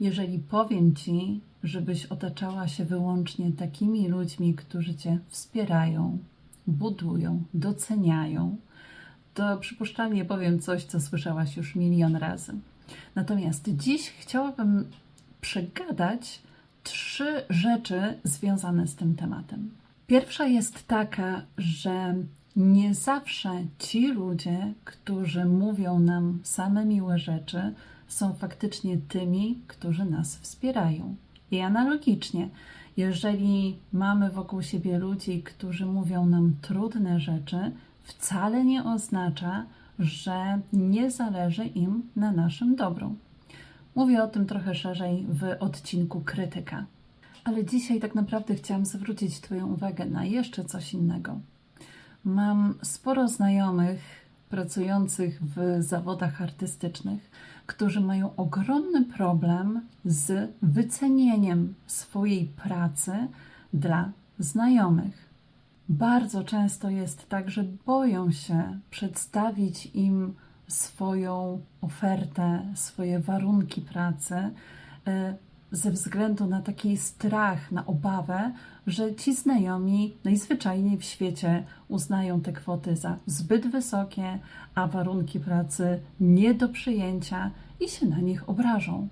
Jeżeli powiem Ci, żebyś otaczała się wyłącznie takimi ludźmi, którzy Cię wspierają, budują, doceniają, to przypuszczalnie powiem coś, co słyszałaś już milion razy. Natomiast dziś chciałabym przegadać trzy rzeczy związane z tym tematem. Pierwsza jest taka, że nie zawsze ci ludzie, którzy mówią nam same miłe rzeczy, są faktycznie tymi, którzy nas wspierają. I analogicznie, jeżeli mamy wokół siebie ludzi, którzy mówią nam trudne rzeczy, wcale nie oznacza, że nie zależy im na naszym dobru. Mówię o tym trochę szerzej w odcinku Krytyka. Ale dzisiaj tak naprawdę chciałam zwrócić Twoją uwagę na jeszcze coś innego. Mam sporo znajomych pracujących w zawodach artystycznych, którzy mają ogromny problem z wycenieniem swojej pracy dla znajomych. Bardzo często jest tak, że boją się przedstawić im swoją ofertę, swoje warunki pracy, e, ze względu na taki strach, na obawę, że ci znajomi najzwyczajniej w świecie uznają te kwoty za zbyt wysokie, a warunki pracy nie do przyjęcia i się na nich obrażą.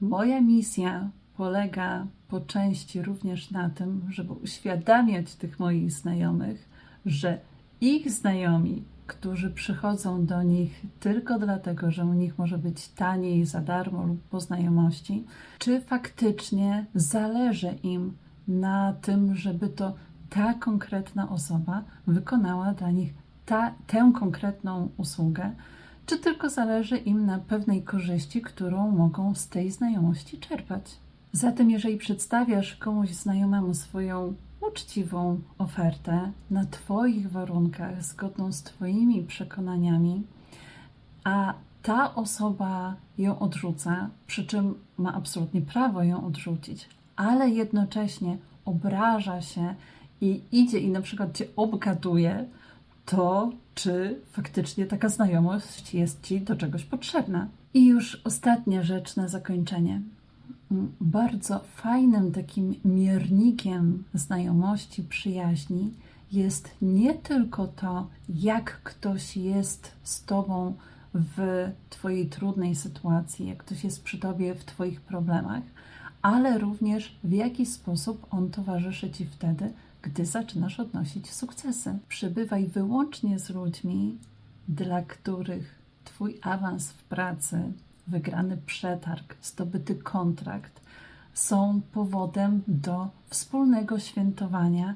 Moja misja polega po części również na tym, żeby uświadamiać tych moich znajomych, że ich znajomi, którzy przychodzą do nich tylko dlatego, że u nich może być taniej, za darmo lub po znajomości, czy faktycznie zależy im na tym, żeby to ta konkretna osoba wykonała dla nich ta, tę konkretną usługę, czy tylko zależy im na pewnej korzyści, którą mogą z tej znajomości czerpać. Zatem, jeżeli przedstawiasz komuś znajomemu swoją uczciwą ofertę na Twoich warunkach, zgodną z Twoimi przekonaniami, a ta osoba ją odrzuca, przy czym ma absolutnie prawo ją odrzucić, ale jednocześnie obraża się i idzie i na przykład Cię obgaduje, to czy faktycznie taka znajomość jest Ci do czegoś potrzebna. I już ostatnia rzecz na zakończenie. Bardzo fajnym takim miernikiem znajomości, przyjaźni jest nie tylko to, jak ktoś jest z Tobą w Twojej trudnej sytuacji, jak ktoś jest przy Tobie w Twoich problemach, ale również w jaki sposób on towarzyszy Ci wtedy, gdy zaczynasz odnosić sukcesy. Przybywaj wyłącznie z ludźmi, dla których Twój awans w pracy, wygrany przetarg, zdobyty kontrakt są powodem do wspólnego świętowania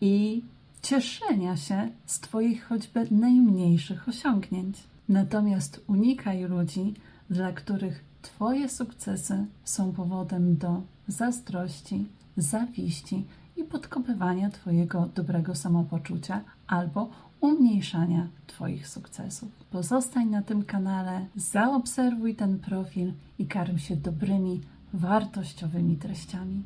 i cieszenia się z Twoich choćby najmniejszych osiągnięć. Natomiast unikaj ludzi, dla których Twoje sukcesy są powodem do zazdrości, zawiści i podkopywania Twojego dobrego samopoczucia albo umniejszania Twoich sukcesów. Pozostań na tym kanale, zaobserwuj ten profil i karm się dobrymi, wartościowymi treściami.